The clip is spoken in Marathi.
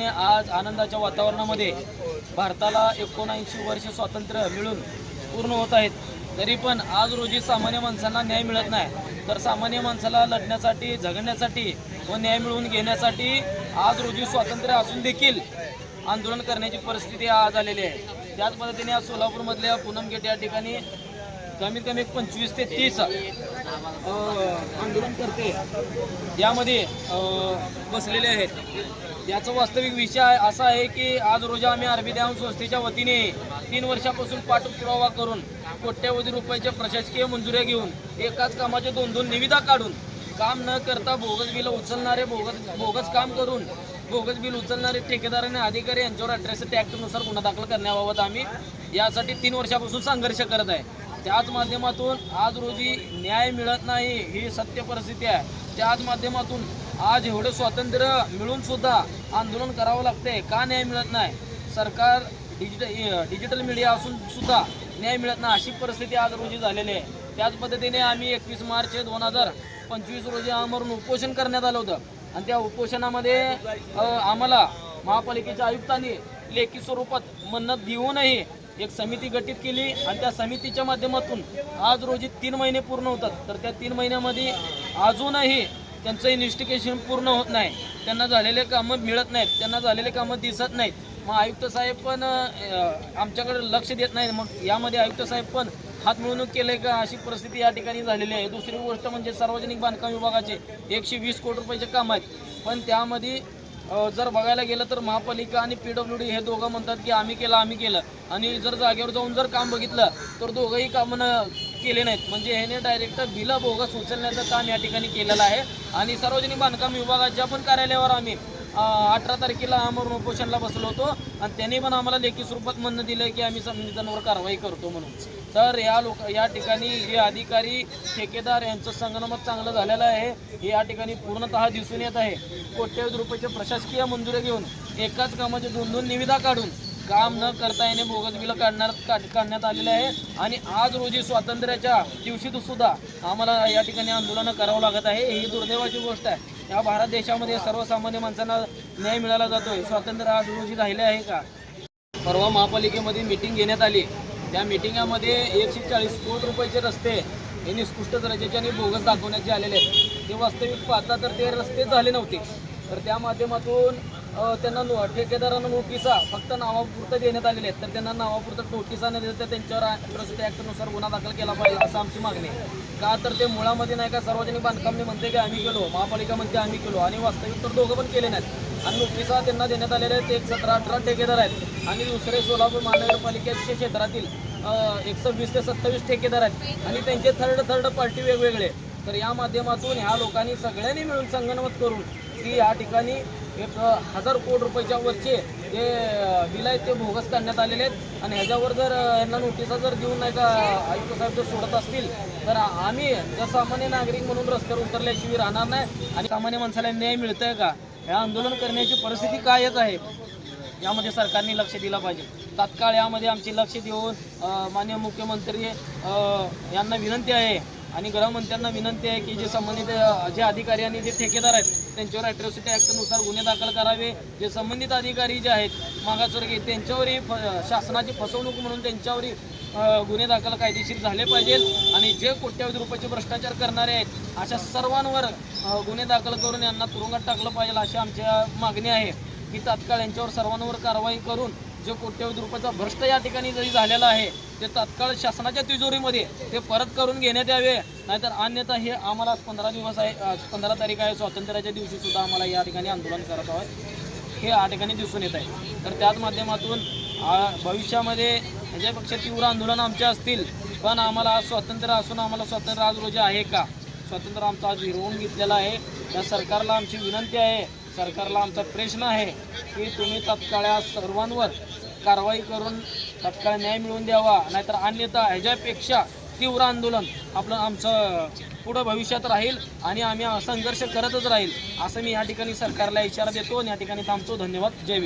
पद्धतीने आज आनंदाच्या वातावरणामध्ये भारताला एकोणऐंशी वर्ष स्वातंत्र्य मिळून पूर्ण होत आहेत. तरी पण आज रोजी सामान्य माणसांना न्याय मिळत नाही. तर सामान्य माणसाला लढण्यासाठी झगडण्यासाठी व न्याय मिळवून घेण्यासाठी आज रोजी स्वातंत्र्य असून देखील आंदोलन करण्याची परिस्थिती आज आलेली आहे. त्याच पद्धतीने आज सोलापूरमधल्या पूनम गेट या ठिकाणी कमीत कमी पंचवीस ते तीस आंदोलन करते. यामध्ये बसलेले आहेत. याचा वास्तविक विषय आहे- असा आहे की आज रोजी आम्ही अरबी ध्यान संस्थेच्या वतीने तीन वर्षापासून पाठपुरावा करून कोट्यवधी रुपयाच्या प्रशासकीय मंजुऱ्या घेऊन एकाच कामाचे दोन दोन निविदा काढून काम न करता बोगस बिल उचलणारे बोगस बोगस काम करून बोगस बिल उचलणारे ठेकेदार आणि अधिकारी यांच्यावर अठराशे ॲक्टनुसार गुन्हा दाखल करण्याबाबत आम्ही यासाठी तीन वर्षापासून संघर्ष करत आहे. त्याच माध्यमातून आज रोजी न्याय मिळत नाही ही सत्य परिस्थिती आहे. त्याच माध्यमातून आज एवढं स्वातंत्र्य मिळून सुद्धा आंदोलन करावं लागते का न्याय मिळत नाही? सरकार डिजिटल डिजिटल मीडिया असून सुद्धा न्याय मिळत नाही अशी परिस्थिती आज रोजी झालेली आहे. त्याच पद्धतीने आम्ही एकवीस मार्च दोन हजार पंचवीस रोजी आमरून उपोषण करण्यात आलं होतं. आणि त्या उपोषणामध्ये आम्हाला महापालिकेच्या आयुक्तांनी लेखी स्वरूपात मन्नत देऊनही एक समिती गठीत केली आणि त्या समितीच्या माध्यमातून आज रोजी तीन महिने पूर्ण होतात. तर त्या तीन महिन्यामध्ये अजूनही त्यांचं इन्व्हेस्टिगेशन पूर्ण होत नाही. त्यांना झालेले कामं मिळत नाहीत. त्यांना झालेले कामं दिसत नाहीत. मग आयुक्त साहेब पण आमच्याकडे लक्ष देत नाही मग यामध्ये आयुक्त साहेब पण हात मिळवणूक केले का? अशी परिस्थिती या ठिकाणी झालेली आहे. दुसरी गोष्ट म्हणजे सार्वजनिक बांधकाम विभागाचे एकशे वीस कोटी रुपयाचे काम आहेत. पण त्यामध्ये जर बघायला गेलं तर महापालिका आणि पी डब्ल्यू डी हे दोघं म्हणतात की आम्ही केलं आम्ही केलं. आणि जर जागेवर जाऊन जर काम बघितलं तर दोघंही कामं केले नाहीत. म्हणजे ह्याने डायरेक्ट बिला बोगस उचलण्याचं काम या ठिकाणी केलेलं आहे. आणि सार्वजनिक बांधकाम विभागाच्या पण कार्यालयावर आम्ही अठरा तारखेला आमरण उपोषणला बसलो होतो. आणि त्यांनी पण आम्हाला लेखी स्वरूपात म्हणणं दिलं की आम्ही संबंधितांवर म्हणजे कारवाई करतो म्हणून. तर या लोक या ठिकाणी हे अधिकारी ठेकेदार यांचं संगणमत चांगलं झालेलं आहे. हे या ठिकाणी पूर्णतः दिसून येत आहे. कोट्यवधी रुपयाचे प्रशासकीय मंजुरी घेऊन एकाच कामाचे दोन दोन निविदा काढून काम न करता येणे बोगस बिलं काढणार काढण्यात आलेले आहे. आणि आज रोजी स्वातंत्र्याच्या दिवशी सुद्धा आम्हाला या ठिकाणी आंदोलनं करावं लागत आहे. ही दुर्दैवाची गोष्ट आहे. या भारत देशामध्ये सर्वसामान्य माणसांना न्याय मिळाला जातोय. स्वातंत्र्य आज रोजी राहिले आहे का? परवा महापालिकेमध्ये मिटिंग घेण्यात आली. त्या मिटिंगामध्ये एकशे चाळीस कोटी रुपयाचे रस्ते हे निष्कृष्ट दर्जाचे आणि बोगस दाखवण्याचे आलेले आहेत ते वास्तविक पाहता तर ते रस्ते झाले नव्हते. तर त्या माध्यमातून त्यांना नो ठेकेदारांना नोटिसा फक्त नावापुरतं देण्यात आलेले आहेत. तर त्यांना नावापुरतं नोटिसा न देता त्यांच्यावर अॅट्रॉसिटी ॲक्टनुसार गुन्हा दाखल केला पाहिजे असं आमची मागणी आहे. का तर ते मुळामध्ये नाही का सार्वजनिक बांधकामने म्हणते की आम्ही केलो महापालिका म्हणते आम्ही केलो आणि वास्तविक तर दोघं पण केले नाहीत. आणि नोटिसा त्यांना देण्यात आलेल्या आहेत एक सतरा अठरा ठेकेदार आहेत आणि दुसरे सोलापूर महानगरपालिकेच्या क्षेत्रातील एकशे वीस ते सत्तावीस ठेकेदार आहेत. आणि त्यांचे थर्ड थर्ड पार्टी वेगवेगळे. तर या माध्यमातून ह्या लोकांनी सगळ्यांनी मिळून संगणमत करून की या ठिकाणी एक हजार कोटी रुपयाच्या वरचे जे बिल आहेत ते भोगस काढण्यात आलेले आहेत. आणि ह्याच्यावर जर यांना नोटिसा जर देऊन नाही का आयुक्त साहेब जर सोडत असतील तर आम्ही जर सामान्य नागरिक म्हणून रस्त्यावर उतरल्याशिवाय राहणार नाही. आणि सामान्य माणसाला न्याय मिळतंय का? हे आंदोलन करण्याची परिस्थिती काय आहे? यामध्ये सरकारने लक्ष दिलं पाहिजे. तात्काळ यामध्ये आमची लक्ष देऊन मान्य माननीय मुख्यमंत्री यांना विनंती आहे. आणि गृहमंत्र्यांना विनंती आहे की जे संबंधित जे अधिकारी आणि जे ठेकेदार आहेत त्यांच्यावर अॅट्रॉसिटी ॲक्टनुसार गुन्हे दाखल करावे. जे संबंधित अधिकारी जे आहेत मागासवर्गीय त्यांच्यावरही फ- शासनाची फसवणूक म्हणून त्यांच्यावरही गुन्हे दाखल कायदेशीर झाले पाहिजेत आणि जे कोट्यावधी रुपयाचे भ्रष्टाचार करणारे आहेत अशा सर्वांवर गुन्हे दाखल करून यांना तुरुंगात टाकलं पाहिजे अशी आमच्या मागणी आहे. की तात्काळ यांच्यावर सर्वांवर कारवाई करून जो कोट्यवधी रुपयाचा भ्रष्ट या ठिकाणी जरी झालेला आहे ते तत्काळ शासनाच्या तिजोरीमध्ये ते परत करून घेण्यात यावे. नाहीतर अन्यथा हे आम्हाला आज पंधरा दिवस आहे आज पंधरा तारीख आहे स्वातंत्र्याच्या दिवशीसुद्धा आम्हाला या ठिकाणी आंदोलन करत आहोत. हे या ठिकाणी दिसून येत आहे. तर त्याच माध्यमातून भविष्यामध्ये ह्याच्यापेक्षा तीव्र आंदोलन आमचे असतील पण आम्हाला आज स्वातंत्र्य असून आम्हाला स्वातंत्र्य आज रोजी आहे का? स्वातंत्र्य आमचं आज हिरवून घेतलेलं आहे. त्या सरकारला आमची विनंती आहे सरकारला आमचा प्रश्न आहे की तुम्ही तत्काळ सर्वांवर कारवाई करून तत्काळ न्याय मिळवून द्यावा नाहीतर अन्यथा ह्याच्यापेक्षा तीव्र आंदोलन आपलं आमचं पुढं भविष्यात राहील आणि आम्ही संघर्ष करतच राहील असं मी या ठिकाणी सरकारला इशारा देतो आणि या ठिकाणी थांबतो. धन्यवाद. जय